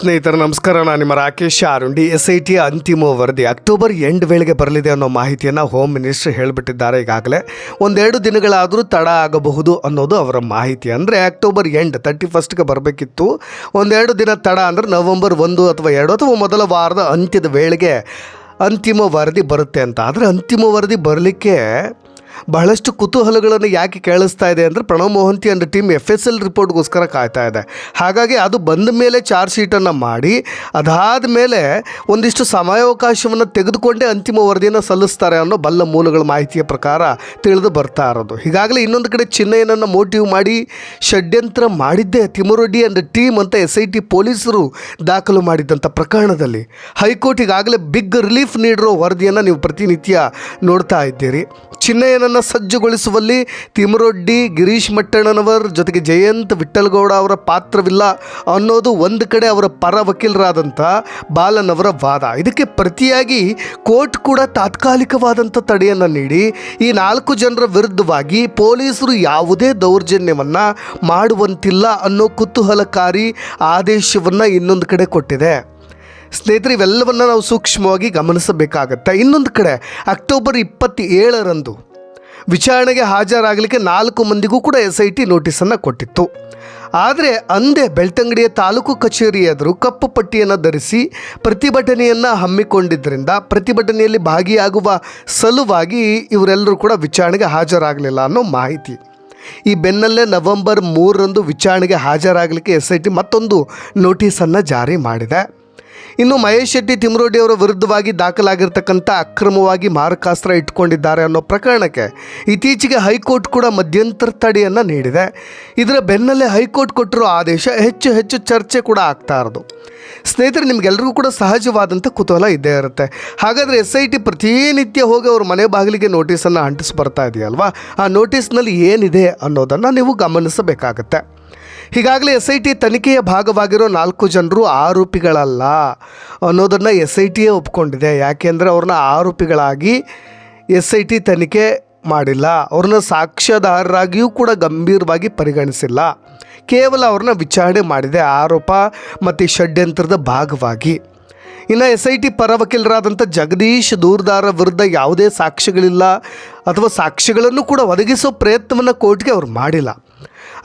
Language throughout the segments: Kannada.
ಸ್ನೇಹಿತರೆ, ನಮಸ್ಕಾರ. ನಾನು ನಿಮ್ಮ Rakesh Arundi S I T ಅಂತಿಮ ವರದಿ. ಅಕ್ಟೋಬರ್ ಎಂಡ್ ವೇಳೆಗೆ ಬರಲಿದೆ ಅನ್ನೋ ಮಾಹಿತಿಯನ್ನು ಹೋಮ್ ಮಿನಿಸ್ಟರ್ ಹೇಳಿಬಿಟ್ಟಿದ್ದಾರೆ ಈಗಾಗಲೇ. ಒಂದೆರಡು ದಿನಗಳಾದರೂ ತಡ ಆಗಬಹುದು ಅನ್ನೋದು ಅವರ ಮಾಹಿತಿ. ಅಂದರೆ ಅಕ್ಟೋಬರ್ ಎಂಡ್ ತರ್ಟಿ ಫಸ್ಟ್ಗೆ ಬರಬೇಕಿತ್ತು. ಒಂದೆರಡು ದಿನ ತಡ ಅಂದರೆ ನವಂಬರ್ ಒಂದು ಅಥವಾ ಎರಡು ಅಥವಾ ಮೊದಲ ವಾರದ ಅಂತ್ಯದ ವೇಳೆಗೆ ಅಂತಿಮ ವರದಿ ಬರುತ್ತೆ ಅಂತ. ಆದರೆ ಅಂತಿಮ ವರದಿ ಬರಲಿಕ್ಕೆ ಬಹಳಷ್ಟು ಕುತೂಹಲಗಳನ್ನು ಯಾಕೆ ಕೇಳಿಸ್ತಾ ಇದೆ ಅಂದರೆ Pranav Mohanty and team F S L ರಿಪೋರ್ಟ್ಗೋಸ್ಕರ ಕಾಯ್ತಾ ಇದೆ. ಹಾಗಾಗಿ ಅದು ಬಂದ ಮೇಲೆ ಚಾರ್ಜ್ ಶೀಟನ್ನು ಮಾಡಿ, ಅದಾದ ಮೇಲೆ ಒಂದಿಷ್ಟು ಸಮಯಾವಕಾಶವನ್ನು ತೆಗೆದುಕೊಂಡೇ ಅಂತಿಮ ವರದಿಯನ್ನು ಸಲ್ಲಿಸ್ತಾರೆ ಅನ್ನೋ ಬಲ್ಲ ಮೂಲಗಳ ಮಾಹಿತಿಯ ಪ್ರಕಾರ ತಿಳಿದು ಬರ್ತಾ ಇರೋದು. ಹೀಗಾಗಲೇ ಇನ್ನೊಂದು ಕಡೆ ಚಿನ್ನಯ್ಯನನ್ನು ಮೋಟಿವ್ ಮಾಡಿ, ಷಡ್ಯಂತ್ರ ಮಾಡಿದ್ದೇ ತಿಮುರೊಡ್ಡಿ ಅಂಡ್ ಟೀಮ್ ಅಂತ ಎಸ್ ಐ ಟಿ ಪೊಲೀಸರು ದಾಖಲು ಮಾಡಿದ್ದಂಥ ಪ್ರಕರಣದಲ್ಲಿ. ಹೈಕೋರ್ಟ್ ಈಗಾಗಲೇ ಬಿಗ್ ರಿಲೀಫ್ ನೀಡಿರೋ ವರದಿಯನ್ನು ನೀವು ಪ್ರತಿನಿತ್ಯ ನೋಡ್ತಾ ಇದ್ದೀರಿ. ಚಿನ್ನಯ್ಯನನ್ನು ಸಜ್ಜುಗೊಳಿಸುವಲ್ಲಿ ತಿಮರೊಡ್ಡಿ, ಗಿರೀಶ್ ಮಟ್ಟಣ್ಣನವರ್ ಜೊತೆಗೆ ಜಯಂತ್ ವಿಠಲ್ಗೌಡ ಅವರ ಪಾತ್ರವಿಲ್ಲ ಅನ್ನೋದು ಒಂದು ಕಡೆ ಅವರ ಪರ ವಕೀಲರಾದಂಥ ಬಾಲನವರ ವಾದ. ಇದಕ್ಕೆ ಪ್ರತಿಯಾಗಿ ಕೋರ್ಟ್ ಕೂಡ ತಾತ್ಕಾಲಿಕವಾದಂಥ ತಡೆಯನ್ನು ನೀಡಿ ಈ ನಾಲ್ಕು ಜನರ ವಿರುದ್ಧವಾಗಿ ಪೊಲೀಸರು ಯಾವುದೇ ದೌರ್ಜನ್ಯವನ್ನು ಮಾಡುವಂತಿಲ್ಲ ಅನ್ನೋ ಕುತೂಹಲಕಾರಿ ಆದೇಶವನ್ನು ಇನ್ನೊಂದು ಕಡೆ ಕೊಟ್ಟಿದೆ. ಸ್ನೇಹಿತರೆ, ಇವೆಲ್ಲವನ್ನು ನಾವು ಸೂಕ್ಷ್ಮವಾಗಿ ಗಮನಿಸಬೇಕಾಗತ್ತೆ. ಇನ್ನೊಂದು ಕಡೆ, ಅಕ್ಟೋಬರ್ ಇಪ್ಪತ್ತೇಳರಂದು ವಿಚಾರಣೆಗೆ ಹಾಜರಾಗಲಿಕ್ಕೆ ನಾಲ್ಕು ಮಂದಿಗೂ ಕೂಡ ಎಸ್ ಐ ಟಿ ನೋಟಿಸನ್ನು ಕೊಟ್ಟಿತ್ತು. ಆದರೆ ಅಂದೇ ಬೆಳ್ತಂಗಡಿಯ ತಾಲೂಕು ಕಚೇರಿ ಎದುರು ಕಪ್ಪು ಪಟ್ಟಿಯನ್ನು ಧರಿಸಿ ಪ್ರತಿಭಟನೆಯನ್ನು ಹಮ್ಮಿಕೊಂಡಿದ್ದರಿಂದ ಪ್ರತಿಭಟನೆಯಲ್ಲಿ ಭಾಗಿಯಾಗುವ ಸಲುವಾಗಿ ಇವರೆಲ್ಲರೂ ಕೂಡ ವಿಚಾರಣೆಗೆ ಹಾಜರಾಗಲಿಲ್ಲ ಅನ್ನೋ ಮಾಹಿತಿ. ಈ ಬೆನ್ನಲ್ಲೇ ನವೆಂಬರ್ ಮೂರರಂದು ವಿಚಾರಣೆಗೆ ಹಾಜರಾಗಲಿಕ್ಕೆ ಎಸ್ ಐ ಟಿ ಮತ್ತೊಂದು ನೋಟಿಸನ್ನು ಜಾರಿ ಮಾಡಿದೆ. ಇನ್ನು ಮಹೇಶ್ ಶೆಟ್ಟಿ ತಿಮ್ರೋಡಿ ಅವರ ವಿರುದ್ಧವಾಗಿ ದಾಖಲಾಗಿರ್ತಕ್ಕಂಥ ಅಕ್ರಮವಾಗಿ ಮಾರಕಾಸ್ತ್ರ ಇಟ್ಕೊಂಡಿದ್ದಾರೆ ಅನ್ನೋ ಪ್ರಕರಣಕ್ಕೆ ಇತ್ತೀಚೆಗೆ ಹೈಕೋರ್ಟ್ ಕೂಡ ಮಧ್ಯಂತರ ತಡೆಯನ್ನು ನೀಡಿದೆ. ಇದರ ಬೆನ್ನಲ್ಲೇ ಹೈಕೋರ್ಟ್ ಕೊಟ್ಟಿರೋ ಆದೇಶ ಹೆಚ್ಚು ಹೆಚ್ಚು ಚರ್ಚೆ ಕೂಡ ಆಗ್ತಾ ಇರೋದು. ಸ್ನೇಹಿತರೆ ನಿಮಗೆಲ್ಲರಿಗೂ ಕೂಡ ಸಹಜವಾದಂಥ ಕುತೂಹಲ ಇದ್ದೇ ಇರುತ್ತೆ. ಹಾಗಾದರೆ ಎಸ್ ಐ ಟಿ ಪ್ರತಿನಿತ್ಯ ಹೋಗಿ ಅವ್ರ ಮನೆ ಬಾಗಿಲಿಗೆ ನೋಟಿಸನ್ನು ಅಂಟಿಸಿ ಬರ್ತಾ ಇದೆಯಲ್ವಾ? ಆ ನೋಟಿಸ್ನಲ್ಲಿ ಏನಿದೆ ಅನ್ನೋದನ್ನು ನೀವು ಗಮನಿಸಬೇಕಾಗತ್ತೆ. ಹೀಗಾಗಲೇ ಎಸ್ ಐ ಟಿ ತನಿಖೆಯ ಭಾಗವಾಗಿರೋ ನಾಲ್ಕು ಜನರು ಆರೋಪಿಗಳಲ್ಲ ಅನ್ನೋದನ್ನು ಎಸ್ ಐ ಟಿಯೇ ಒಪ್ಕೊಂಡಿದೆ. ಯಾಕೆಂದರೆ ಅವ್ರನ್ನ ಆರೋಪಿಗಳಾಗಿ ಎಸ್ ಐ ಟಿ ತನಿಖೆ ಮಾಡಿಲ್ಲ. ಅವ್ರನ್ನ ಸಾಕ್ಷ್ಯಾಧಾರರಾಗಿಯೂ ಕೂಡ ಗಂಭೀರವಾಗಿ ಪರಿಗಣಿಸಿಲ್ಲ. ಕೇವಲ ಅವ್ರನ್ನ ವಿಚಾರಣೆ ಮಾಡಿದೆ ಆರೋಪ ಮತ್ತು ಷಡ್ಯಂತ್ರದ ಭಾಗವಾಗಿ. ಇನ್ನು ಎಸ್ ಐ ಟಿ ಪರ ವಕೀಲರಾದಂಥ ಜಗದೀಶ್ ದೂರ್ದಾರ ವಿರುದ್ಧ ಯಾವುದೇ ಸಾಕ್ಷ್ಯಗಳಿಲ್ಲ ಅಥವಾ ಸಾಕ್ಷ್ಯಗಳನ್ನು ಕೂಡ ಒದಗಿಸೋ ಪ್ರಯತ್ನವನ್ನು ಕೋರ್ಟ್ಗೆ ಅವ್ರು ಮಾಡಿಲ್ಲ.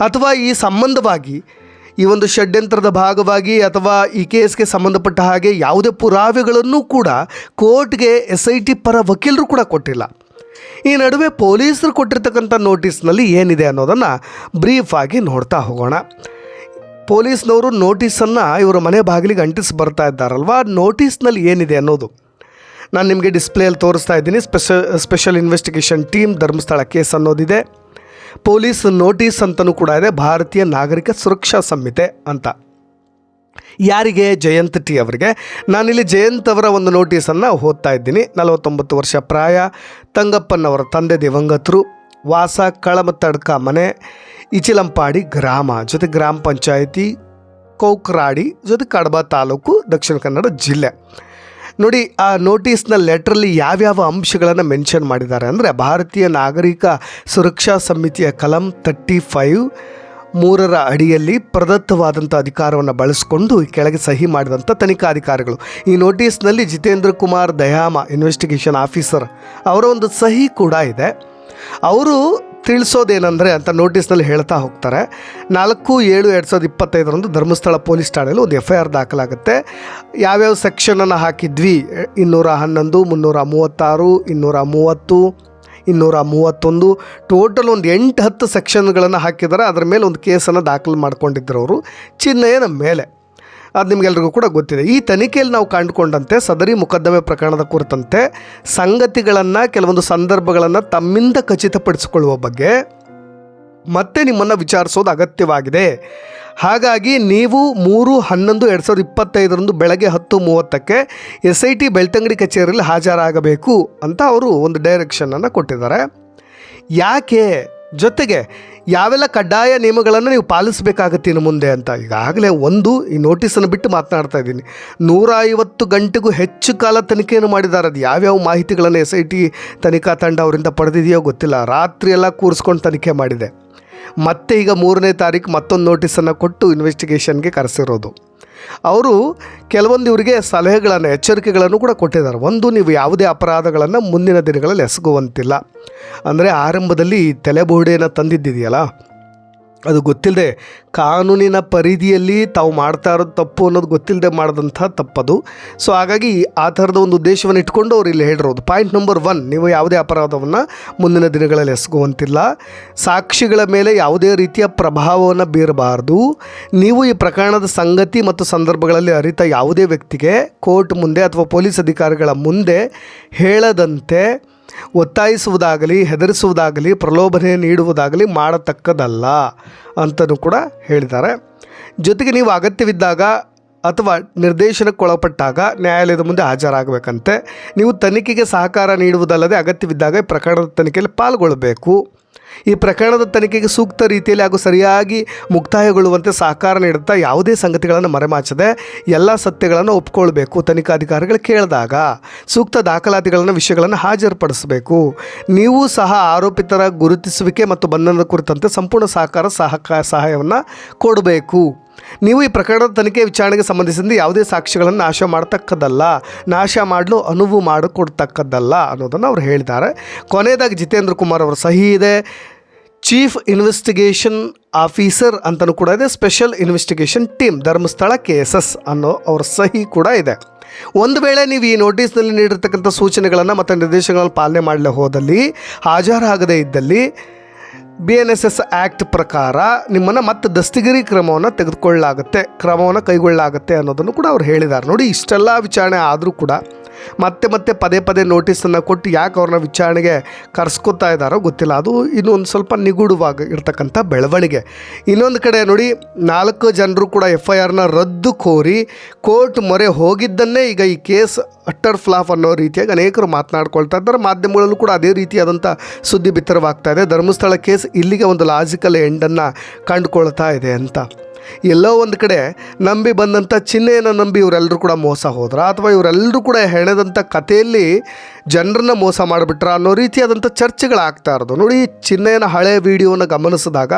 ಅಥವಾ ಈ ಸಂಬಂಧವಾಗಿ, ಈ ಒಂದು ಷಡ್ಯಂತ್ರದ ಭಾಗವಾಗಿ ಅಥವಾ ಈ ಕೇಸ್ಗೆ ಸಂಬಂಧಪಟ್ಟ ಹಾಗೆ ಯಾವುದೇ ಪುರಾವೆಗಳನ್ನು ಕೂಡ ಕೋರ್ಟ್ಗೆ ಎಸ್ ಐ ಟಿ ಪರ ವಕೀಲರು ಕೂಡ ಕೊಟ್ಟಿಲ್ಲ. ಈ ನಡುವೆ ಪೊಲೀಸರು ಕೊಟ್ಟಿರ್ತಕ್ಕಂಥ ನೋಟಿಸ್ನಲ್ಲಿ ಏನಿದೆ ಅನ್ನೋದನ್ನು ಬ್ರೀಫಾಗಿ ನೋಡ್ತಾ ಹೋಗೋಣ. ಪೊಲೀಸ್ನವರು ನೋಟಿಸನ್ನು ಇವರ ಮನೆ ಬಾಗಿಲಿಗೆ ಅಂಟಿಸಿ ಬರ್ತಾ ಇದ್ದಾರಲ್ವ? ನೋಟಿಸ್ನಲ್ಲಿ ಏನಿದೆ ಅನ್ನೋದು. ನಾನು ನಿಮಗೆ ಡಿಸ್ಪ್ಲೇಯಲ್ಲಿ ತೋರಿಸ್ತಾ ಇದ್ದೀನಿ. Special special investigation team Dharmasthala case ಅನ್ನೋದಿದೆ. Police notice ಅಂತಲೂ ಕೂಡ ಇದೆ, ಭಾರತೀಯ ನಾಗರಿಕ ಸುರಕ್ಷಾ ಸಂಹಿತೆ ಅಂತ. ಯಾರಿಗೆ? ಜಯಂತ್ ಟಿ ಅವರಿಗೆ. ನಾನಿಲ್ಲಿ ಜಯಂತ್ ಅವರ ಒಂದು ನೋಟಿಸನ್ನು ಓದ್ತಾ ಇದ್ದೀನಿ. ನಲವತ್ತೊಂಬತ್ತು ವರ್ಷ ಪ್ರಾಯ, ತಂಗಪ್ಪನವರ ತಂದೆ ದಿವಂಗತರು, ವಾಸ ಕಳಮತ್ತಡ್ಕ ಮನೆ, ಇಚಿಲಂಪಾಡಿ ಗ್ರಾಮ, ಜೊತೆ ಗ್ರಾಮ ಪಂಚಾಯಿತಿ, ಕೌಕ್ರಾಡಿ, ಜೊತೆ ಕಡಬ ತಾಲೂಕು, ದಕ್ಷಿಣ ಕನ್ನಡ ಜಿಲ್ಲೆ. ನೋಡಿ, ಆ ನೋಟಿಸ್ನ ಲೆಟ್ರಲ್ಲಿ ಯಾವ್ಯಾವ ಅಂಶಗಳನ್ನು ಮೆನ್ಷನ್ ಮಾಡಿದ್ದಾರೆ? ಅಂದರೆ ಭಾರತೀಯ ನಾಗರಿಕ ಸುರಕ್ಷಾ ಸಮಿತಿಯ ಕಲಂ ತರ್ಟಿ ಫೈವ್ ಮೂರರ ಅಡಿಯಲ್ಲಿ ಪ್ರದತ್ತವಾದಂಥ ಅಧಿಕಾರವನ್ನು ಬಳಸಿಕೊಂಡು ಕೆಳಗೆ ಸಹಿ ಮಾಡಿದಂಥ ತನಿಖಾಧಿಕಾರಿಗಳು ಈ ನೋಟಿಸ್ನಲ್ಲಿ ಜಿತೇಂದ್ರ ಕುಮಾರ್ ದಯಾಮ ಇನ್ವೆಸ್ಟಿಗೇಷನ್ ಆಫೀಸರ್ ಅವರ ಒಂದು ಸಹಿ ಕೂಡ ಇದೆ. ಅವರು ತಿಳಿಸೋದೇನೆಂದರೆ ಅಂತ ನೋಟಿಸ್ನಲ್ಲಿ ಹೇಳ್ತಾ ಹೋಗ್ತಾರೆ. ನಾಲ್ಕು ಏಳು ಎರಡು ಸಾವಿರದ ಇಪ್ಪತ್ತೈದರಂದು ಧರ್ಮಸ್ಥಳ ಪೊಲೀಸ್ ಠಾಣೆಯಲ್ಲಿ ಒಂದು ಎಫ್ ಐ ಆರ್ ದಾಖಲಾಗುತ್ತೆ. ಯಾವ್ಯಾವ ಸೆಕ್ಷನನ್ನು ಹಾಕಿದ್ವಿ? ಇನ್ನೂರ ಹನ್ನೊಂದು, ಮುನ್ನೂರ ಮೂವತ್ತಾರು, ಇನ್ನೂರ ಮೂವತ್ತು, ಇನ್ನೂರ ಮೂವತ್ತೊಂದು. ಟೋಟಲ್ ಒಂದು ಎಂಟು ಹತ್ತು ಸೆಕ್ಷನ್ಗಳನ್ನು ಹಾಕಿದ್ದಾರೆ. ಅದರ ಮೇಲೆ ಒಂದು ಕೇಸನ್ನು ದಾಖಲು ಮಾಡ್ಕೊಂಡಿದ್ದರು ಅವರು. ಚಿನ್ನಯ್ಯನ ಮೇಲೆ. ಅದು ನಿಮಗೆಲ್ರಿಗೂ ಕೂಡ ಗೊತ್ತಿದೆ. ಈ ತನಿಖೆಯಲ್ಲಿ ನಾವು ಕಂಡುಕೊಂಡಂತೆ ಸದರಿ ಮೊಕದ್ದಮೆ ಪ್ರಕರಣದ ಕುರಿತಂತೆ ಸಂಗತಿಗಳನ್ನು, ಕೆಲವೊಂದು ಸಂದರ್ಭಗಳನ್ನು ತಮ್ಮಿಂದ ಖಚಿತಪಡಿಸಿಕೊಳ್ಳುವ ಬಗ್ಗೆ ಮತ್ತೆ ನಿಮ್ಮನ್ನು ವಿಚಾರಿಸೋದು ಅಗತ್ಯವಾಗಿದೆ. ಹಾಗಾಗಿ ನೀವು ಮೂರು ಹನ್ನೊಂದು ಎರಡು ಸಾವಿರದ ಇಪ್ಪತ್ತೈದರಂದು ಬೆಳಗ್ಗೆ ಹತ್ತು ಮೂವತ್ತಕ್ಕೆ ಎಸ್ ಐ ಟಿ ಬೆಳ್ತಂಗಡಿ ಕಚೇರಿಯಲ್ಲಿ ಹಾಜರಾಗಬೇಕು ಅಂತ ಅವರು ಒಂದು ಡೈರೆಕ್ಷನನ್ನು ಕೊಟ್ಟಿದ್ದಾರೆ. ಯಾಕೆ? ಜೊತೆಗೆ ಯಾವೆಲ್ಲ ಕಡ್ಡಾಯ ನಿಯಮಗಳನ್ನು ನೀವು ಪಾಲಿಸಬೇಕಾಗತ್ತೆ ಇನ್ನು ಮುಂದೆ ಅಂತ ಈಗಾಗಲೇ ಒಂದು ಈ ನೋಟಿಸನ್ನು ಬಿಟ್ಟು ಮಾತನಾಡ್ತಾ ಇದ್ದೀನಿ. ನೂರ ಐವತ್ತು ಗಂಟೆಗೂ ಹೆಚ್ಚು ಕಾಲ ತನಿಖೆಯನ್ನು ಮಾಡಿದ್ದಾರೆ. ಅದು ಯಾವ್ಯಾವ ಮಾಹಿತಿಗಳನ್ನು ಎಸ್ ಐ ಟಿ ತನಿಖಾ ತಂಡ ಅವರಿಂದ ಪಡೆದಿದೆಯೋ ಗೊತ್ತಿಲ್ಲ. ರಾತ್ರಿ ಎಲ್ಲ ಕೂರಿಸ್ಕೊಂಡು ತನಿಖೆ ಮಾಡಿದೆ. ಮತ್ತೆ ಈಗ ಮೂರನೇ ತಾರೀಕು ಮತ್ತೊಂದು ನೋಟಿಸನ್ನು ಕೊಟ್ಟು ಇನ್ವೆಸ್ಟಿಗೇಷನ್ಗೆ ಕರೆಸಿರೋದು. ಅವರು ಕೆಲವೊಂದು ಇವರಿಗೆ ಸಲಹೆಗಳನ್ನು, ಎಚ್ಚರಿಕೆಗಳನ್ನು ಕೂಡ ಕೊಟ್ಟಿದ್ದಾರೆ. ಒಂದು, ನೀವು ಯಾವುದೇ ಅಪರಾಧಗಳನ್ನು ಮುಂದಿನ ದಿನಗಳಲ್ಲಿ ಎಸಗುವಂತಿಲ್ಲ. ಅಂದರೆ ಆರಂಭದಲ್ಲಿ ತಲೆಬೋಡೆಯನ್ನು ತಂದಿದ್ದಿದೆಯಲ್ಲ? ಅದು ಗೊತ್ತಿಲ್ಲದೆ ಕಾನೂನಿನ ಪರಿಧಿಯಲ್ಲಿ ತಾವು ಮಾಡ್ತಾ ಇರೋದು ತಪ್ಪು ಅನ್ನೋದು ಗೊತ್ತಿಲ್ಲದೆ ಮಾಡಿದಂಥ ತಪ್ಪದು. ಸೊ ಹಾಗಾಗಿ ಆ ಥರದ ಒಂದು ಉದ್ದೇಶವನ್ನು ಇಟ್ಕೊಂಡು ಅವ್ರು ಇಲ್ಲಿ ಹೇಳಿರೋದು. ಪಾಯಿಂಟ್ ನಂಬರ್ ಒನ್ ನೀವು ಯಾವುದೇ ಅಪರಾಧವನ್ನು ಮುಂದಿನ ದಿನಗಳಲ್ಲಿ ಎಸಗುವಂತಿಲ್ಲ. ಸಾಕ್ಷಿಗಳ ಮೇಲೆ ಯಾವುದೇ ರೀತಿಯ ಪ್ರಭಾವವನ್ನು ಬೀರಬಾರ್ದು. ನೀವು ಈ ಪ್ರಕರಣದ ಸಂಗತಿ ಮತ್ತು ಸಂದರ್ಭಗಳಲ್ಲಿ ಅರಿತ ಯಾವುದೇ ವ್ಯಕ್ತಿಗೆ ಕೋರ್ಟ್ ಮುಂದೆ ಅಥವಾ ಪೊಲೀಸ್ ಅಧಿಕಾರಿಗಳ ಮುಂದೆ ಹೇಳದಂತೆ ಒತ್ತಾಯಿಸುವುದಾಗಲಿ, ಹೆದರಿಸುವುದಾಗಲಿ, ಪ್ರಲೋಭನೆ ನೀಡುವುದಾಗಲಿ ಮಾಡತಕ್ಕದಲ್ಲ ಅಂತಲೂ ಕೂಡ ಹೇಳಿದ್ದಾರೆ. ಜೊತೆಗೆ ನೀವು ಅಗತ್ಯವಿದ್ದಾಗ ಅಥವಾ ನಿರ್ದೇಶನಕ್ಕೊಳಪಟ್ಟಾಗ ನ್ಯಾಯಾಲಯದ ಮುಂದೆ ಹಾಜರಾಗಬೇಕಂತೆ. ನೀವು ತನಿಖೆಗೆ ಸಹಕಾರ ನೀಡುವುದಲ್ಲದೆ ಅಗತ್ಯವಿದ್ದಾಗ ಪ್ರಕರಣದ ತನಿಖೆಯಲ್ಲಿ ಪಾಲ್ಗೊಳ್ಳಬೇಕು. ಈ ಪ್ರಕರಣದ ತನಿಖೆಗೆ ಸೂಕ್ತ ರೀತಿಯಲ್ಲಿ ಹಾಗೂ ಸರಿಯಾಗಿ ಮುಕ್ತಾಯಗೊಳ್ಳುವಂತೆ ಸಹಕಾರ ನೀಡುತ್ತಾ ಯಾವುದೇ ಸಂಗತಿಗಳನ್ನು ಮರೆಮಾಚದೆ ಎಲ್ಲ ಸತ್ಯಗಳನ್ನು ಒಪ್ಕೊಳ್ಬೇಕು, ತನಿಖಾಧಿಕಾರಿಗಳು ಕೇಳಿದಾಗ ಸೂಕ್ತ ದಾಖಲಾತಿಗಳನ್ನು, ವಿಷಯಗಳನ್ನು ಹಾಜರುಪಡಿಸಬೇಕು. ನೀವು ಸಹ ಆರೋಪಿತರ ಗುರುತಿಸುವಿಕೆ ಮತ್ತು ಬಂಧನದ ಕುರಿತಂತೆ ಸಂಪೂರ್ಣ ಸಹಕಾರ ಸಹಕಾರ ಸಹಾಯವನ್ನು ಕೊಡಬೇಕು. ನೀವು ಈ ಪ್ರಕರಣದ ತನಿಖೆ ವಿಚಾರಣೆಗೆ ಸಂಬಂಧಿಸಿದಂತೆ ಯಾವುದೇ ಸಾಕ್ಷಿಗಳನ್ನು ನಾಶ ಮಾಡತಕ್ಕದ್ದಲ್ಲ, ನಾಶ ಮಾಡಲು ಅನುವು ಮಾಡಿಕೊಡ್ತಕ್ಕದ್ದಲ್ಲ ಅನ್ನೋದನ್ನು ಅವರು ಹೇಳಿದ್ದಾರೆ. ಕೊನೆಯದಾಗಿ ಜಿತೇಂದ್ರ ಕುಮಾರ್ ಅವರ ಸಹಿ ಇದೆ. ಚೀಫ್ ಇನ್ವೆಸ್ಟಿಗೇಷನ್ ಆಫೀಸರ್ ಅಂತಲೂ ಕೂಡ ಇದೆ. Special investigation team, Dharmasthala K S S ಅನ್ನೋ ಅವ್ರ ಸಹಿ ಕೂಡ ಇದೆ. ಒಂದು ವೇಳೆ ನೀವು ಈ ನೋಟಿಸ್ನಲ್ಲಿ ನೀಡಿರ್ತಕ್ಕಂಥ ಸೂಚನೆಗಳನ್ನು ಮತ್ತು ನಿರ್ದೇಶನಗಳನ್ನು ಪಾಲನೆ ಮಾಡಲೇ ಹೋದಲ್ಲಿ, ಹಾಜರಾಗದೇ ಇದ್ದಲ್ಲಿ B N S S act ಪ್ರಕಾರ ನಿಮ್ಮನ್ನು ಮತ್ತೆ ದಸ್ತಗಿರಿ ಕ್ರಮವನ್ನು ತೆಗೆದುಕೊಳ್ಳಲಾಗುತ್ತೆ, ಕ್ರಮವನ್ನು ಕೈಗೊಳ್ಳಲಾಗುತ್ತೆ ಅನ್ನೋದನ್ನು ಕೂಡ ಅವ್ರು ಹೇಳಿದ್ದಾರೆ ನೋಡಿ, ಇಷ್ಟೆಲ್ಲ ವಿಚಾರಣೆ ಆದರೂ ಕೂಡ ಮತ್ತೆ ಮತ್ತೆ ಪದೇ ಪದೇ ನೋಟಿಸನ್ನು ಕೊಟ್ಟು ಯಾಕೆ ಅವ್ರನ್ನ ವಿಚಾರಣೆಗೆ ಕರೆಸ್ಕೊತಾ ಇದ್ದಾರೋ ಗೊತ್ತಿಲ್ಲ. ಅದು ಇನ್ನೊಂದು ಸ್ವಲ್ಪ ನಿಗೂಢವಾಗಿ ಇರ್ತಕ್ಕಂಥ ಬೆಳವಣಿಗೆ. ಇನ್ನೊಂದು ಕಡೆ ನೋಡಿ, ನಾಲ್ಕು ಜನರು ಕೂಡ ಎಫ್ ಐ ಆರ್ನ ರದ್ದು ಕೋರಿ ಕೋರ್ಟ್ ಮೊರೆ ಹೋಗಿದ್ದನ್ನೇ ಈಗ ಈ ಕೇಸ್ ಅಟ್ಟರ್ ಫ್ಲಾಫ್ ಅನ್ನೋ ರೀತಿಯಾಗಿ ಅನೇಕರು ಮಾತನಾಡ್ಕೊಳ್ತಾ ಇದ್ದಾರೆ. ಮಾಧ್ಯಮಗಳಲ್ಲೂ ಕೂಡ ಅದೇ ರೀತಿಯಾದಂಥ ಸುದ್ದಿ ಬಿತ್ತರವಾಗ್ತಾ ಇದೆ. ಧರ್ಮಸ್ಥಳ ಕೇಸ್ ಇಲ್ಲಿಗೆ ಒಂದು ಲಾಜಿಕಲ್ ಎಂಡನ್ನು ಕಂಡುಕೊಳ್ತಾ ಇದೆ ಅಂತ. ಎಲ್ಲೋ ಒಂದು ಕಡೆ ನಂಬಿ ಬಂದಂಥ ಚಿಹ್ನೆಯನ್ನು ನಂಬಿ ಇವರೆಲ್ಲರೂ ಕೂಡ ಮೋಸ ಹೋದ್ರ ಅಥವಾ ಇವರೆಲ್ಲರೂ ಕೂಡ ಹೆಣೆದಂಥ ಕಥೆಯಲ್ಲಿ ಜನರನ್ನ ಮೋಸ ಮಾಡಿಬಿಟ್ರ ಅನ್ನೋ ರೀತಿಯಾದಂಥ ಚರ್ಚೆಗಳಾಗ್ತಾ ಇರೋದು. ನೋಡಿ ಚಿಹ್ನೆಯನ ಹಳೆಯ ವಿಡಿಯೋನ ಗಮನಿಸಿದಾಗ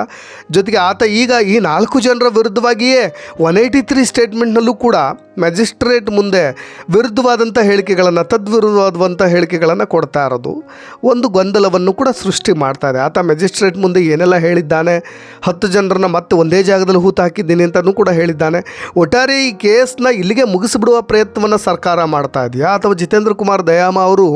ಜೊತೆಗೆ ಆತ ಈಗ ಈ ನಾಲ್ಕು ಜನರ ವಿರುದ್ಧವಾಗಿಯೇ ಒನ್ ಏಯ್ಟಿ ತ್ರೀ ಸ್ಟೇಟ್ಮೆಂಟ್ನಲ್ಲೂ ಕೂಡ ಮ್ಯಾಜಿಸ್ಟ್ರೇಟ್ ಮುಂದೆ ವಿರುದ್ಧವಾದಂಥ ಹೇಳಿಕೆಗಳನ್ನು ತದ್ವಿರುದ್ಧವಾದಂಥ ಹೇಳಿಕೆಗಳನ್ನು ಕೊಡ್ತಾ ಇರೋದು. ಒಂದು ಗೊಂದಲವನ್ನು ಕೂಡ ಸೃಷ್ಟಿ ಮಾಡ್ತಾ ಇದೆ. ಆತ ಮ್ಯಾಜಿಸ್ಟ್ರೇಟ್ ಮುಂದೆ ಏನೆಲ್ಲ ಹೇಳಿದ್ದಾನೆ? ಹತ್ತು ಜನರನ್ನ ಮತ್ತೆ ಒಂದೇ ಜಾಗದಲ್ಲಿ ಹೂತು ಹಾಕಿದ್ದೀನಿ ಅಂತಲೂ ಕೂಡ ಹೇಳಿದ್ದಾನೆ. ಒಟ್ಟಾರೆ ಈ ಕೇಸ್ನ ಇಲ್ಲಿಗೆ ಮುಗಿಸಿಬಿಡುವ ಪ್ರಯತ್ನವನ್ನು ಸರ್ಕಾರ ಮಾಡ್ತಾ ಇದೆಯಾ? ಅಥವಾ ಜಿತೇಂದ್ರ ಕುಮಾರ್ ದಯಾಮ ಅವರು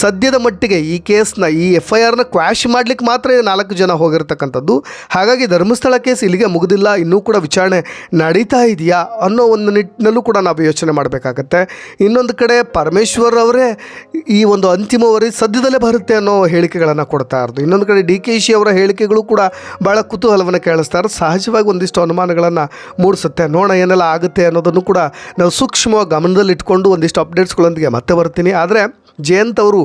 ಸದ್ಯದ ಮಟ್ಟಿಗೆ ಈ ಕೇಸ್ನ, ಈ ಎಫ್ ಐ ಆರ್ನ ಕ್ವಾಶ್ ಮಾಡಲಿಕ್ಕೆ ಮಾತ್ರ ನಾಲ್ಕು ಜನ ಹೋಗಿರ್ತಕ್ಕಂಥದ್ದು. ಹಾಗಾಗಿ ಧರ್ಮಸ್ಥಳ ಕೇಸ್ ಇಲ್ಲಿಗೆ ಮುಗಿದಿಲ್ಲ, ಇನ್ನೂ ಕೂಡ ವಿಚಾರಣೆ ನಡೀತಾ ಇದೆಯಾ ಅನ್ನೋ ಒಂದು ನಿಟ್ಟಿನಲ್ಲೂ ಕೂಡ ನಾವು ಯೋಚನೆ ಮಾಡಬೇಕಾಗತ್ತೆ. ಇನ್ನೊಂದು ಕಡೆ ಪರಮೇಶ್ವರ್ ಅವರೇ ಈ ಒಂದು ಅಂತಿಮ ಸದ್ಯದಲ್ಲೇ ಬರುತ್ತೆ ಅನ್ನೋ ಹೇಳಿಕೆಗಳನ್ನು ಕೊಡ್ತಾ ಇರೋದು. ಇನ್ನೊಂದು ಕಡೆ ಡಿ ಕೆ ಶಿ ಅವರ ಹೇಳಿಕೆಗಳು ಕೂಡ ಭಾಳ ಕುತೂಹಲವನ್ನು ಕೇಳಿಸ್ತಾರೆ ಸಹಜವಾಗಿ ಒಂದಿಷ್ಟು ಅನುಮಾನಗಳನ್ನು ಮೂಡಿಸುತ್ತೆ. ನೋಡೋಣ ಏನೆಲ್ಲ ಆಗುತ್ತೆ ಅನ್ನೋದನ್ನು ಕೂಡ ನಾವು ಸೂಕ್ಷ್ಮವಾಗಿ ಗಮನದಲ್ಲಿಟ್ಕೊಂಡು ಒಂದಿಷ್ಟು ಅಪ್ಡೇಟ್ಸ್ಗಳೊಂದಿಗೆ ಮತ್ತೆ ಬರ್ತೀನಿ. ಆದರೆ ಜಯಂತ್ ಅವರು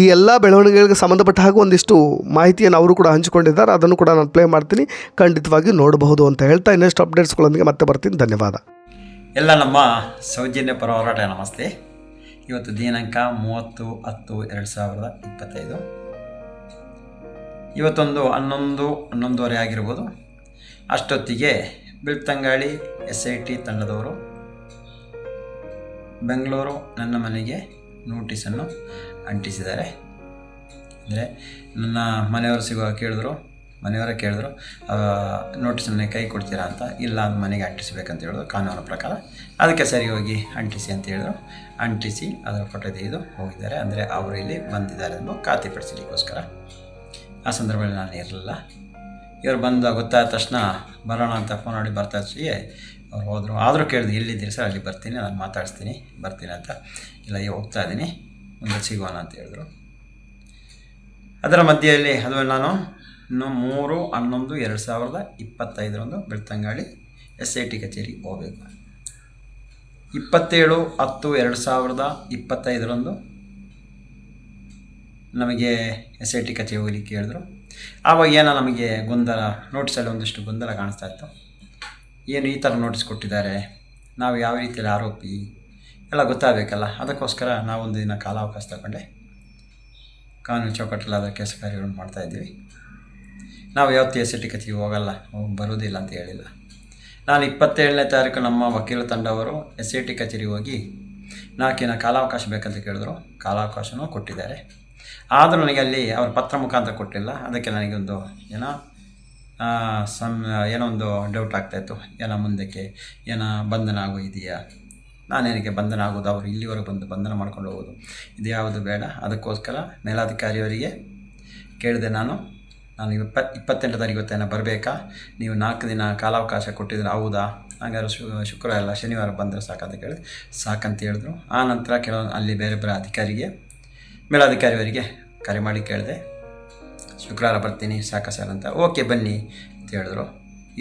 ಈ ಎಲ್ಲ ಬೆಳವಣಿಗೆಗಳಿಗೆ ಸಂಬಂಧಪಟ್ಟ ಹಾಗೆ ಒಂದಿಷ್ಟು ಮಾಹಿತಿಯನ್ನು ಅವರು ಕೂಡ ಹಂಚಿಕೊಂಡಿದ್ದಾರೆ. ಅದನ್ನು ಕೂಡ ನಾನು ಪ್ಲೇ ಮಾಡ್ತೀನಿ. ಖಂಡಿತವಾಗಿ ನೋಡಬಹುದು ಅಂತ ಹೇಳ್ತಾ ಇನ್ನಷ್ಟು ಅಪ್ಡೇಟ್ಸ್ಗಳೊಂದಿಗೆ ಮತ್ತೆ ಬರ್ತೀನಿ. ಧನ್ಯವಾದ. ಎಲ್ಲ ನಮ್ಮ ಸೌಜನ್ಯ ಪರ ಹೋರಾಟ, ನಮಸ್ತೆ. ಇವತ್ತು ದಿನಾಂಕ ಮೂವತ್ತು ಹತ್ತು ಎರಡು ಸಾವಿರದ ಇಪ್ಪತ್ತೈದು. ಇವತ್ತೊಂದು ಹನ್ನೊಂದು, ಹನ್ನೊಂದುವರೆ ಆಗಿರ್ಬೋದು. ಅಷ್ಟೊತ್ತಿಗೆ ಬಿಳ್ತಂಗಾಳಿ ಎಸ್ ಐ ಟಿ ತಂಡದವರು, ಬೆಂಗಳೂರು ನನ್ನ ಮನೆಗೆ ನೋಟಿಸನ್ನು ಅಂಟಿಸಿದ್ದಾರೆ. ಅಂದರೆ ನನ್ನ ಮನೆಯವರು ಸಿಗುವ ಕೇಳಿದ್ರು, ಮನೆಯವರೇ ಕೇಳಿದ್ರು ನೋಟಿಸನ್ನು ಕೈ ಕೊಡ್ತೀರಾ ಅಂತ, ಇಲ್ಲ ಅದು ಮನೆಗೆ ಅಂಟಿಸಬೇಕಂತ ಹೇಳಿದ್ರು, ಕಾನೂನು ಪ್ರಕಾರ. ಅದಕ್ಕೆ ಸರಿ ಹೋಗಿ ಅಂಟಿಸಿ ಅಂತ ಹೇಳಿದ್ರು. ಅಂಟಿಸಿ ಅದರ ಫೋಟೋ ತೆಗೆದು ಹೋಗಿದ್ದಾರೆ. ಅಂದರೆ ಅವರು ಇಲ್ಲಿ ಬಂದಿದ್ದಾರೆ ಎಂದು ಖಾತೆಪಡಿಸಲಿಕ್ಕೋಸ್ಕರ ಆ ಸಂದರ್ಭದಲ್ಲಿ ನಾನು ಇರಲಿಲ್ಲ. ಇವರು ಬಂದ ಗೊತ್ತಾದ ತಕ್ಷಣ ಬರೋಣ ಅಂತ ಫೋನ್ ಮಾಡಿ ಬರ್ತಾ ಇದ್ದೀವಿ ಅವ್ರು ಹೋದರು. ಆದರೂ ಕೇಳಿದ್ರು, ಎಲ್ಲಿದ್ದೀರಿ ಸರ್? ಅಲ್ಲಿ ಬರ್ತೀನಿ, ನಾನು ಮಾತಾಡಿಸ್ತೀನಿ, ಬರ್ತೀನಿ ಅಂತ. ಇಲ್ಲ ಹೋಗ್ತಾ ಇದ್ದೀನಿ. ಮುಂದೆ ಸಿಗೋಣ ಅಂತ ಹೇಳಿದ್ರು. ಅದರ ಮಧ್ಯೆಯಲ್ಲಿ ಅದು ನಾನು ಇನ್ನು ಮೂರು, ಹನ್ನೊಂದು, ಎರಡು ಸಾವಿರದ ಇಪ್ಪತ್ತೈದರಂದು ಬೆಳ್ತಂಗಾಳಿ ಎಸ್ ಐ ಟಿ ಕಚೇರಿಗೆ ಹೋಗಬೇಕು. ಇಪ್ಪತ್ತೇಳು, ಹತ್ತು, ಎರಡು ಸಾವಿರದ ಇಪ್ಪತ್ತೈದರಂದು ನಮಗೆ ಎಸ್ ಐ ಟಿ ಕಚೇರಿ ಹೋಗ್ಲಿಕ್ಕೆ ಹೇಳಿದ್ರು. ಆವಾಗ ಏನೋ ನಮಗೆ ಗೊಂದಲ, ನೋಟಿಸಲ್ಲಿ ಒಂದಿಷ್ಟು ಗೊಂದಲ ಕಾಣಿಸ್ತಾ ಇತ್ತು. ಏನು ಈ ಥರ ನೋಟಿಸ್ ಕೊಟ್ಟಿದ್ದಾರೆ? ನಾವು ಯಾವ ರೀತಿಯಲ್ಲಿ ಆರೋಪಿ? ಎಲ್ಲ ಗೊತ್ತಾಗಬೇಕಲ್ಲ? ಅದಕ್ಕೋಸ್ಕರ ನಾವೊಂದು ದಿನ ಕಾಲಾವಕಾಶ ತಗೊಂಡೆ. ಕಾನೂನು ಚೌಕಟ್ಟಲ್ಲಾದ ಕೆಲಸ ಕಾರ್ಯಗಳನ್ನು ಮಾಡ್ತಾಯಿದ್ದೀವಿ ನಾವು ಯಾವತ್ತೂ ಎಸ್ ಟಿ ಕಚೇರಿಗೆ ಹೋಗಲ್ಲ, ಹೋಗ್ ಬರೋದಿಲ್ಲ ಅಂತ ಹೇಳಿಲ್ಲ. ನಾನು ಇಪ್ಪತ್ತೇಳನೇ ತಾರೀಕು ನಮ್ಮ ವಕೀಲ ತಂಡವರು ಎಸ್ ಐ ಟಿ ಕಚೇರಿಗೆ ಹೋಗಿ ನಾಲ್ಕಿನ ಕಾಲಾವಕಾಶ ಬೇಕಂತ ಕೇಳಿದ್ರು. ಕಾಲಾವಕಾಶನೂ ಕೊಟ್ಟಿದ್ದಾರೆ. ಆದರೂ ನನಗೆ ಅಲ್ಲಿ ಅವ್ರ ಪತ್ರ ಮುಖಾಂತರ ಕೊಟ್ಟಿಲ್ಲ. ಅದಕ್ಕೆ ನನಗೊಂದು ಏನೋ ಸಮ್, ಏನೋ ಒಂದು ಡೌಟ್ ಆಗ್ತಾಯಿತ್ತು ಏನೋ ಮುಂದಕ್ಕೆ ಏನೋ ಬಂಧನ ಆಗೋ ಇದೆಯಾ ನಾನೇನಕ್ಕೆ ಬಂಧನ ಆಗೋದು ಅವರು ಇಲ್ಲಿವರೆಗೆ ಬಂದು ಬಂಧನ ಮಾಡ್ಕೊಂಡು ಹೋಗೋದು, ಇದು ಯಾವುದು ಬೇಡ. ಅದಕ್ಕೋಸ್ಕರ ಮೇಲಾಧಿಕಾರಿಯವರಿಗೆ ಕೇಳಿದೆ ನಾನು ನಾನು ಇಪ್ಪ ಇಪ್ಪತ್ತೆಂಟು ತಾರೀಕು ಇವತ್ತೇನ ಬರಬೇಕಾ? ನೀವು ನಾಲ್ಕು ದಿನ ಕಾಲಾವಕಾಶ ಕೊಟ್ಟಿದ್ರೆ ಹೌದಾ? ಹಾಗಾದ್ರೆ ಶು, ಶುಕ್ರವಾರ ಎಲ್ಲ ಶನಿವಾರ ಬಂದರೆ ಸಾಕಂತ ಕೇಳಿದೆ. ಸಾಕಂತ ಹೇಳಿದ್ರು. ಆ ನಂತರ ಕೆಲವೊಂದು ಅಲ್ಲಿ ಬೇರೆ ಬೇರೆ ಅಧಿಕಾರಿಗೆ, ಮೇಲಾಧಿಕಾರಿಯವರಿಗೆ ಕರೆ ಮಾಡಿ ಕೇಳಿದೆ. ಶುಕ್ರವಾರ ಬರ್ತೀನಿ, ಸಾಕ ಸರ್ ಅಂತ. ಓಕೆ ಬನ್ನಿ ಅಂತ ಹೇಳಿದ್ರು.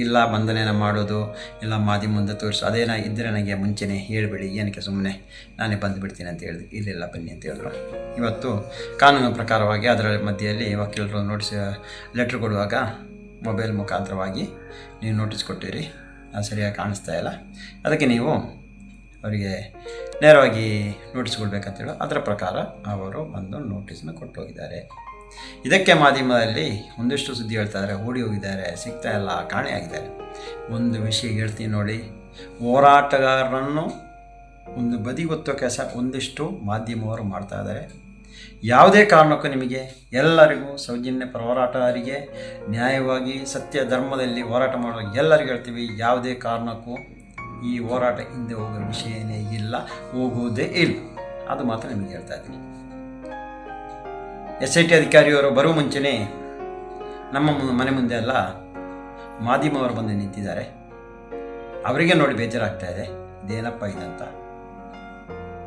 ಇಲ್ಲ ಬಂಧನೇನ ಮಾಡೋದು, ಇಲ್ಲ ಮಾದಿ ಮುಂದೆ ತೋರಿಸು ಅದೇನ ಇದ್ದರೆ ನನಗೆ ಮುಂಚೆನೇ ಹೇಳಿಬಿಡಿ, ಏನಕ್ಕೆ ಸುಮ್ಮನೆ ನಾನೇ ಬಂದು ಬಿಡ್ತೀನಿ ಅಂತ ಹೇಳಿದೆ ಇಲ್ಲೆಲ್ಲ ಬನ್ನಿ ಅಂತ ಹೇಳಿದ್ರು. ಇವತ್ತು ಕಾನೂನು ಪ್ರಕಾರವಾಗಿ ಅದರ ಮಧ್ಯೆಯಲ್ಲಿ ವಕೀಲರು ನೋಟಿಸ್, ಲೆಟ್ರ್ ಕೊಡುವಾಗ ಮೊಬೈಲ್ ಮುಖಾಂತರವಾಗಿ ನೀವು ನೋಟಿಸ್ ಕೊಟ್ಟಿರಿ. ಅದು ಸರಿಯಾಗಿ ಕಾಣಿಸ್ತಾ ಇಲ್ಲ. ಅದಕ್ಕೆ ನೀವು ಅವರಿಗೆ ನೇರವಾಗಿ ನೋಟಿಸ್ ಕೊಡಬೇಕಂತೇಳಿ ಅದರ ಪ್ರಕಾರ ಅವರು ಬಂದು ನೋಟಿಸನ್ನು ಕೊಟ್ಟು ಹೋಗಿದ್ದಾರೆ ಇದಕ್ಕೆ ಮಾಧ್ಯಮದಲ್ಲಿ ಒಂದಿಷ್ಟು ಸುದ್ದಿ ಹೇಳ್ತಾ ಇದ್ದಾರೆ ಓಡಿ ಹೋಗಿದ್ದಾರೆ, ಸಿಗ್ತಾ ಇಲ್ಲ ಕಾಣೆಯಾಗಿದ್ದಾರೆ ಒಂದು ವಿಷಯ ಹೇಳ್ತೀನಿ ನೋಡಿ, ಹೋರಾಟಗಾರರನ್ನು ಒಂದು ಬದಿ ಒತ್ತೋ ಕೆಲಸ ಒಂದಿಷ್ಟು ಮಾಧ್ಯಮವರು ಮಾಡ್ತಾ ಇದ್ದಾರೆ. ಯಾವುದೇ ಕಾರಣಕ್ಕೂ ನಿಮಗೆ ಎಲ್ಲರಿಗೂ ಸೌಜನ್ಯ ಪರ ನ್ಯಾಯವಾಗಿ ಸತ್ಯ ಧರ್ಮದಲ್ಲಿ ಹೋರಾಟ ಮಾಡೋ ಎಲ್ಲರಿಗೂ ಹೇಳ್ತೀವಿ, ಯಾವುದೇ ಕಾರಣಕ್ಕೂ ಈ ಹೋರಾಟ ಹಿಂದೆ ಹೋಗೋ ವಿಷಯನೇ ಇಲ್ಲ, ಹೋಗುವುದೇ ಇಲ್ಲ. ಅದು ಮಾತ್ರ ನಿಮಗೆ ಹೇಳ್ತಾ ಇದ್ದೀನಿ. ಎಸ್ ಐ ಟಿ ಅಧಿಕಾರಿಯವರು ಬರುವ ಮುಂಚೆನೇ ನಮ್ಮ ಮನೆ ಮುಂದೆ ಎಲ್ಲ ಮಾಧ್ಯಮವರು ಬಂದು ನಿಂತಿದ್ದಾರೆ. ಅವರಿಗೆ ನೋಡಿ ಬೇಜಾರಾಗ್ತಾ ಇದೆ. ಇದೇನಪ್ಪ ಇದಂತ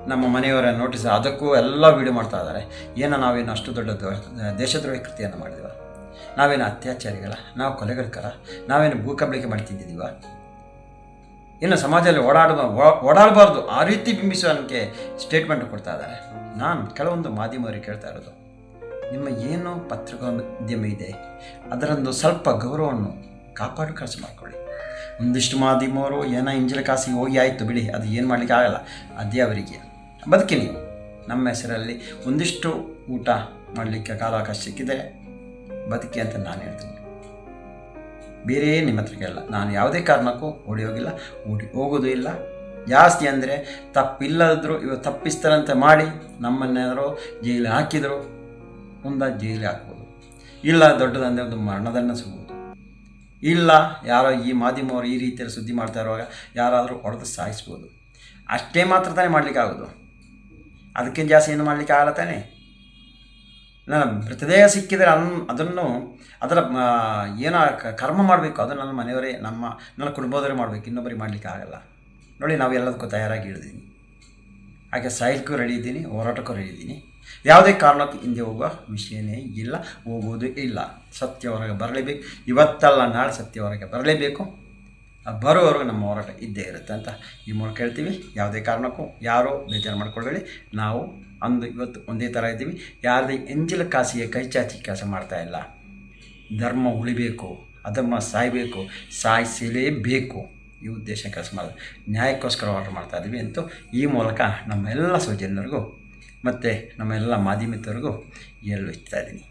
ನಮ್ಮ ಮನೆಯವರ ನೋಟಿಸ್ ಅದಕ್ಕೂ ಎಲ್ಲ ವೀಡಿಯೋ ಮಾಡ್ತಾ ಇದ್ದಾರೆ. ಏನೋ ನಾವೇನು ಅಷ್ಟು ದೊಡ್ಡ ದೇಶದ್ರೋಹ ಕೃತಿಯನ್ನು ಮಾಡಿದೀವ? ನಾವೇನು ಅತ್ಯಾಚಾರಿಗಳ? ನಾವು ಕೊಲೆಗಳಕರ? ನಾವೇನು ಭೂಕಬಳಿಕೆ ಮಾಡ್ತಿದ್ದೀವ? ಇನ್ನು ಸಮಾಜದಲ್ಲಿ ಓಡಾಡ ಓಡಾಡಬಾರ್ದು. ಆ ರೀತಿ ಬಿಂಬಿಸುವಂತೆ ಸ್ಟೇಟ್ಮೆಂಟ್ ಕೊಡ್ತಾ ಇದ್ದಾರೆ. ನಾನು ಕೆಲವೊಂದು ಮಾಧ್ಯಮವರಿಗೆ ಕೇಳ್ತಾ ಇರೋದು. ನಿಮ್ಮ ಏನು ಪತ್ರಿಕೋದ್ಯಮ ಇದೆ. ಅದರೊಂದು ಸ್ವಲ್ಪ ಗೌರವವನ್ನು ಕಾಪಾಡು ಖರ್ಚು ಮಾಡಿಕೊಳ್ಳಿ. ಒಂದಿಷ್ಟು ಮಾಧ್ಯಮವರು ಏನೋ ಇಂಜಿಲ ಕಾಸಿಗೆ ಹೋಗಿ ಆಯಿತು ಬಿಡಿ, ಅದು ಏನು ಮಾಡಲಿಕ್ಕೆ ಆಗಲ್ಲ. ಅದೇ ಅವರಿಗೆ. ಬದುಕಿ ನೀವು. ನಮ್ಮ ಹೆಸರಲ್ಲಿ ಒಂದಿಷ್ಟು ಊಟ ಮಾಡಲಿಕ್ಕೆ ಕಾಲಾವಕಾಶ ಸಿಕ್ಕಿದೆ ಬದುಕಿ ಅಂತ ನಾನು ಹೇಳ್ತೀನಿ. ಬೇರೆ ನಿಮ್ಮ ಹತ್ರ ಕೇಳಲ್ಲ ನಾನು ಯಾವುದೇ ಕಾರಣಕ್ಕೂ ಓಡಿ ಹೋಗಿಲ್ಲ, ಓಡಿ ಹೋಗೋದು ಇಲ್ಲ. ಜಾಸ್ತಿ ಅಂದರೆ ತಪ್ಪಿಲ್ಲದ್ರು ಇವ ತಪ್ಪಿಸ್ತಾರಂತೆ ಮಾಡಿ ನಮ್ಮನ್ನೇನಾದ್ರು ಜೈಲಿಗೆ ಹಾಕಿದರು ಮುಂದೆ ಜೈಲಿಗೆ ಹಾಕ್ಬೋದು. ಇಲ್ಲ ದೊಡ್ಡದಂದರೆ ಒಂದು ಮರಣದಂಡ ಸಿಗ್ಬೋದು ಇಲ್ಲ ಯಾರೋ ಈ ಮಾಧ್ಯಮವರು ಈ ರೀತಿಯಲ್ಲಿ ಸುದ್ದಿ ಮಾಡ್ತಾ ಇರುವಾಗ ಯಾರಾದರೂ ಹೊಡೆದು ಸಾಯಿಸ್ಬೋದು. ಅಷ್ಟೇ ಮಾತ್ರ ತಾನೇ ಮಾಡಲಿಕ್ಕಾಗೋದು ಅದಕ್ಕಿಂತ ಜಾಸ್ತಿ ಏನು ಮಾಡಲಿಕ್ಕೆ ಆಗಲ್ಲ ತಾನೇ? ನನ್ನ ಮೃತದೇಹ ಸಿಕ್ಕಿದರೆ ಅನ್, ಅದನ್ನು, ಅದರ ಏನೋ ಕರ್ಮ ಮಾಡಬೇಕು ಅದನ್ನು ನನ್ನ ಮನೆಯವರೇ, ನಮ್ಮ, ನನ್ನ ಕುಟುಂಬದವರೇ ಮಾಡಬೇಕು, ಇನ್ನೊಬ್ಬರಿಗೆ ಮಾಡಲಿಕ್ಕೆ ಆಗಲ್ಲ. ನೋಡಿ ನಾವು ಎಲ್ಲದಕ್ಕೂ ತಯಾರಾಗಿ ಇಳಿದೀನಿ ಹಾಗೆ ಸಾಯಲಿಕ್ಕೂ ರೆಡಿ ಇದ್ದೀನಿ, ಹೋರಾಟಕ್ಕೂ ರೆಡಿ ಇದ್ದೀನಿ. ಯಾವುದೇ ಕಾರಣಕ್ಕೂ ಹಿಂದೆ ಹೋಗುವ ವಿಷಯನೇ ಇಲ್ಲ, ಹೋಗುವುದು ಇಲ್ಲ. ಸತ್ಯ ಹೊರಗೆ ಬರಲೇಬೇಕು. ಇವತ್ತಲ್ಲ, ನಾಳೆ ಸತ್ಯ ಹೊರಗೆ ಬರಲೇಬೇಕು. ಬರೋವರೆಗೂ ನಮ್ಮ ಹೋರಾಟ ಇದ್ದೇ ಇರುತ್ತೆ ಅಂತ ಈ ಮೂಲಕ ಹೇಳ್ತೀವಿ. ಯಾವುದೇ ಕಾರಣಕ್ಕೂ ಯಾರೂ ಬೇಜಾರು ಮಾಡ್ಕೊಳ್ಬೇಡಿ. ನಾವು ಅಂದು ಇವತ್ತು ಒಂದೇ ಥರ ಇದ್ದೀವಿ. ಯಾರದೇ ಎಂಜಿಲ ಕಾಸಿಗೆ ಕೈ ಚಾಚಿ ಕೆಲಸ ಮಾಡ್ತಾ ಇಲ್ಲ. ಧರ್ಮ ಉಳಿಬೇಕು, ಅಧರ್ಮ ಸಾಯಬೇಕು, ಸಾಯಿಸಲೇಬೇಕು. ಈ ಉದ್ದೇಶ ಕೆಲಸ ಮಾಡೋದು ನ್ಯಾಯಕ್ಕೋಸ್ಕರ ಹೋರಾಟ ಮಾಡ್ತಾ ಇದ್ದೀವಿ ಅಂತೂ ಈ ಮೂಲಕ ನಮ್ಮೆಲ್ಲ ಸೌಜನ್ಯರಿಗೂ ಮತ್ತು ನಮ್ಮೆಲ್ಲ ಮಾಧ್ಯಮಿತರಿಗೂ ಹೇಳಲು ಇಚ್ಛಿಸ್ತಾ ಇದ್ದೀನಿ.